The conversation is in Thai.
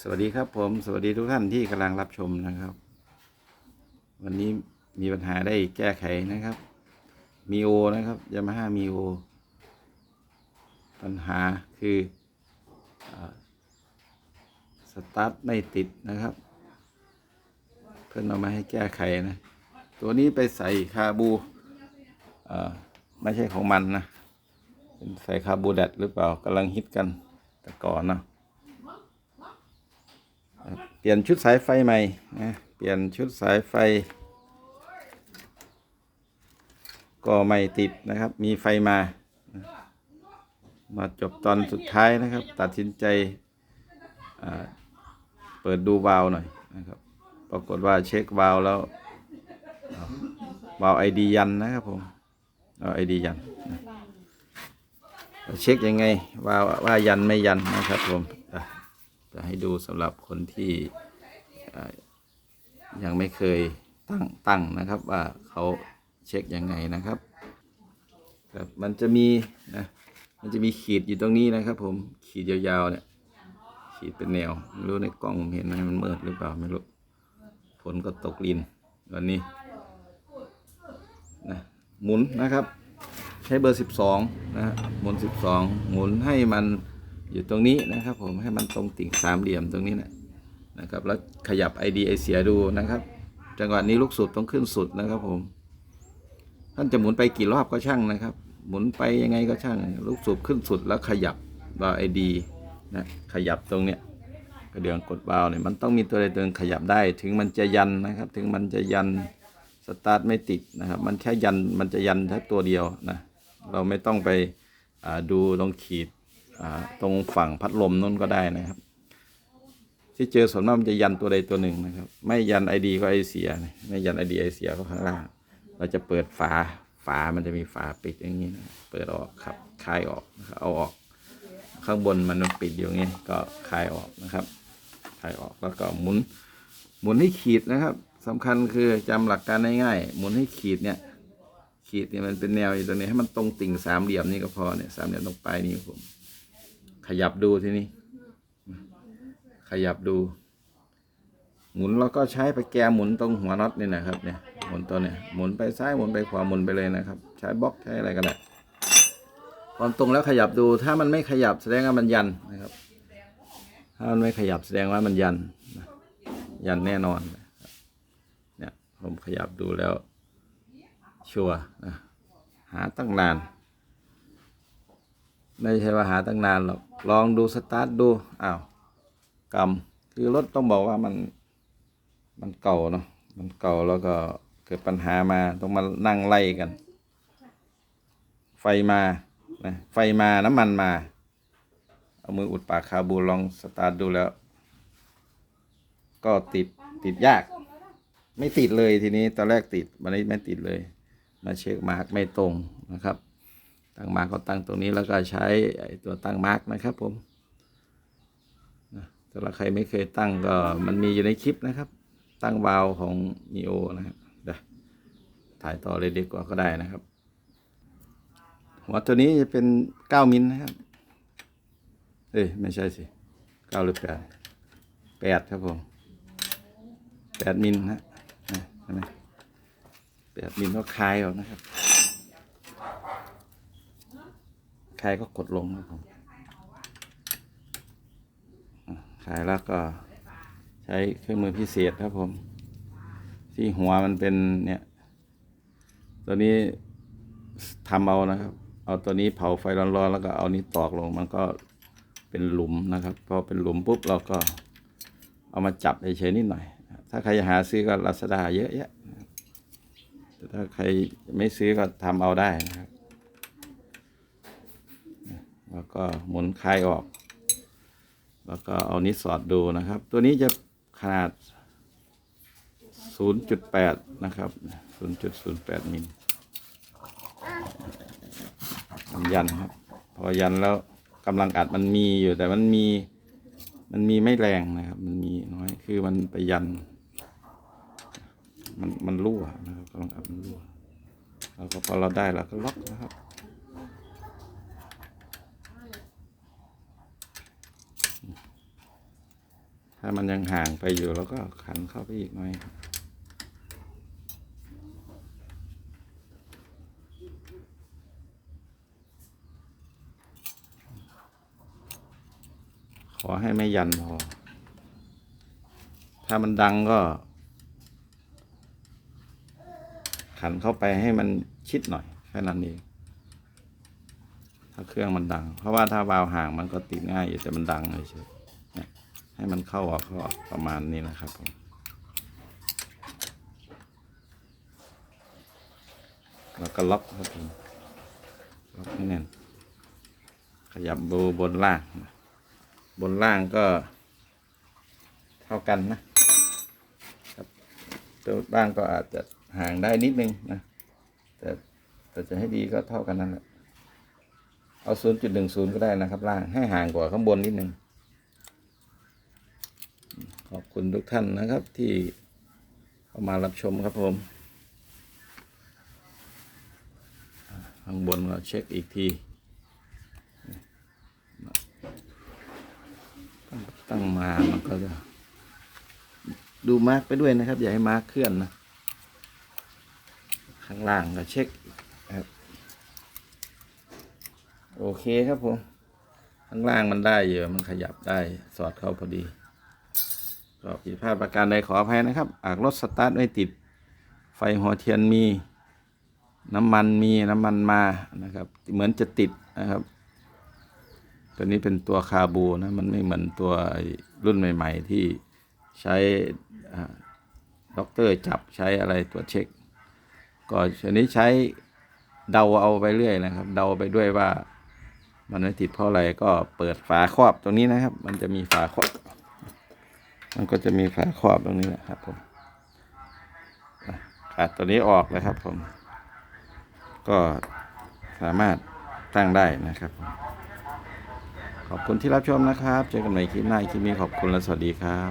สวัสดีครับผม สวัสดีทุกท่านที่กำลังรับชมนะครับ วันนี้มีปัญหาได้แก้ไขนะครับมีโอนะครับยามาฮ่ามีโอปัญหาคืออสตาร์ทไม่ติดนะครับ เพื่อนเอามาให้แก้ไขนะ ตัวนี้ไปใส่คาบูอ่าไม่ใช่ของมันนะ เป็นใส่คาบูแดดหรือเปล่ากำลังฮิตกันแต่ก่อนเนาะ ปลี่ยนชุดสายไฟใหม่นะเปลี่ยนชุดสายไฟ ก็ไม่ติดนะครับ มีไฟมา มาจบตอนสุดท้ายนะครับ ตัดสินใจเปิดดูวาล์วหน่อยนะครับ ปรากฏว่าเช็ควาล์วแล้วอ้าวาล์วไอดียันนะครับผมเอาไอดียันเช็คยังไงว่าว่ายันไม่ยันนะครับผม จะให้ดูสำหรับคนที่ยังไม่เคยตั้งตั้งนะครับ ว่าเขาเช็คยังไงนะครับครับมันจะมีนะมันจะมีขีดอยู่ตรงนี้นะครับ ผมขีดยาวๆเนี่ยขีดเป็นแนวไม่รู้ในกล้องเห็นไหมมันมืดหรือเปล่าไม่รู้ฝนก็ตกลินวันนี้นะหมุนนะครับ ใช้เบอร์ 12นะฮะหมุน 12 หมุนให้มัน อยู่ตรงนี้นะครับผมให้มันตรงติ่งสามเหลี่ยมตรงนี้นะนะครับ แล้วขยับ ID ไอเสียดูนะครับ จังหวะนี้ลูกสูบต้องขึ้นสุดนะครับผม ท่านจะหมุนไปกี่รอบก็ช่างนะครับ หมุนไปยังไงก็ช่าง ลูกสูบขึ้นสุดแล้วขยับวาไอดีนะขยับตรงเนี้ยกระเดื่องกดวาวเนี่ยมันต้องมีตัวใดตัวหนึ่งขยับได้ ถึงมันจะยันนะครับ ถึงมันจะยันสตาร์ทไม่ติดนะครับ มันแค่ยันมันจะยันแค่ตัวเดียวนะเราไม่ต้องไปดูตรงขีด ตรงฝั่งพัดลมนั่นก็ได้นะครับ ที่เจอส่วนมากมันจะยันตัวใดตัวหนึ่งนะครับ ไม่ยันไอดีก็ไอเสียนะไม่ยันไอดีไอเสียก็ข้างล่าง เราจะเปิดฝาฝามันจะมีฝาปิดอย่างนี้นะเปิดออกครับคลายออกนะครับเอาออก ข้างบนมันปิดอยู่อย่างนี้ก็คลายออกนะครับคลายออกแล้วก็หมุน หมุนให้ขีดนะครับสำคัญคือจำหลักการง่ายๆหมุนให้ขีดเนี่ย ขีดเนี่ยมันเป็นแนวอยู่ตรงนี้ให้มันตรงติ่งสามเหลี่ยมนี่ก็พอเนี่ยสามเหลี่ยมตรงปลายนี้ผม ขยับดูทีนี้ ขยับดู หมุนแล้วก็ใช้ไปแกหมุนตรงหัวน็อตนี่นะครับ เนี่ยหมุนตัวเนี่ยหมุนไปซ้ายหมุนไปขวาหมุนไปเลยนะครับ ใช้บล็อกใช้อะไรก็ได้ความตรงแล้วขยับดูถ้ามันไม่ขยับแสดงว่ามันยันนะครับ ถ้ามันไม่ขยับแสดงว่ามันยัน ยันแน่นอนเนี่ยผมขยับดูแล้ว ชัวร์หาตั้งนาน ไม่ใช่ว่าหาตั้งนานหรอก ลองดูสตาร์ทดู อ้าวกำคือรถต้องบอกว่ามัน มันเก่าเนาะ มันเก่าแล้วก็เกิดปัญหามา ต้องมานั่งไล่กัน ไฟมา นะ ไฟมา น้ำมันมา เอามืออุดปากคาบูลองสตาร์ทดูแล้ว ก็ติด ติดยาก ไม่ติดเลยทีนี้ ตอนแรกติด วันนี้ไม่ติดเลย มาเช็คมาร์กไม่ตรงนะครับ ตั้งมาร์กก็ตั้งตรงนี้แล้วก็ใช้ตัวตั้งมาร์กนะครับผมนะถ้าใครไม่เคยตั้งก็มันมีอยู่ในคลิปนะครับ ตั้งวาลของมีโอนะครับเดี๋ยวถ่ายต่อเลยดีกว่าก็ได้นะครับ หัวตัวนี้จะเป็นเก้ามิลนะครับ เอ้ยไม่ใช่สิเก้าหรือแปดแปดครับผมแปดมิลนะนะเห็นไหมแปดมิลก็คลายออกนะครับ คลายก็กดลงครับผมอะคลายแล้วก็ใช้เครื่องมือพิเศษครับผม ที่หัวมันเป็นเนี่ย ตัวนี้ทำเอานะครับ เอาตัวนี้เผาไฟร้อนๆแล้วก็เอานี้ตอกลงมันก็เป็นหลุมนะครับพอเป็นหลุมปุ๊บเราก็เอามาจับเฉยๆนิดหน่อย ถ้าใครหาซื้อก็ลาซาด้าเยอะแยะแต่ถ้าใครไม่ซื้อก็ทำเอาได้นะครับ แล้วก็หมุนคลายออก แล้วก็เอานี้สอดดูนะครับ ตัวนี้จะขนาด 0.8 นะครับ 0.08 มิลทำยันครับ พอยันแล้วกำลังอัดมันมีอยู่แต่มันมีมันมีไม่แรงนะครับ มันมีน้อยคือมันไปยัน มันมันรั่วนะครับกำลังอัดมันรั่วเราก็พอเราได้เราก็ล็อกนะครับ ถ้ามันยังห่างไปอยู่แล้วก็ขันเข้าไปอีกหน่อยขอให้ไม่ยันพอ ถ้ามันดังก็ ขันเข้าไปให้มันชิดหน่อยแค่นั้นเองถ้าเครื่องมันดัง เพราะว่าถ้าวาล์วห่างมันก็ติดง่ายอยู่แต่มันดังเฉยเนี่ย ให้มันเข้าออกเข้าออกประมาณนี้นะครับผมแล้วก็ล็อกครับผมล็อกให้แน่นขยับดูบนล่าง บนล่างก็เท่ากันนะครับตัวล่างก็อาจจะห่างได้นิดนึงนะแต่แต่จะให้ดีก็เท่ากันนั่นแหละเอา 0.10 ก็ได้นะครับ ล่างให้ห่างกว่าข้างบนนิดนึง อบคุณทุกท่านนะครับที่เข้ามารับชมครับผม ข้างบนก็เช็คอีกที ตั้งมามันก็จะดูมาร์กไปด้วยนะครับ อย่าให้มาร์กเคลื่อนนะ ข้างล่างก็เช็คครับโอเคครับผม ข้างล่างมันได้เยอะมันขยับได้สอดเข้าพอดี ก็ผิดพลาดประการใดขออภัยนะครับ อากรถสตาร์ทไม่ติด ไฟหัวเทียนมี น้ำมันมีน้ำมันมานะครับ เหมือนจะติดนะครับ ตัวนี้เป็นตัวคาบูนะ มันไม่เหมือนตัวรุ่นใหม่ ๆ ที่ใช้ด็อกเตอร์จับใช้อะไรตรวจเช็ค ก็ชนี้ใช้เดาเอาไปเรื่อยนะครับ เดาไปด้วยว่ามันไม่ติดเพราะอะไรก็เปิดฝาครอบตรงนี้นะครับ มันจะมีฝาครอบ มันก็จะมีฝาครอบตรงนี้แหละครับผมอะขาดตัวนี้ออกเลยครับผม ก็สามารถตั้งได้นะครับ ขอบคุณที่รับชมนะครับ เจอกันใหม่คลิปหน้าคลิปนี้ขอบคุณและสวัสดีครับ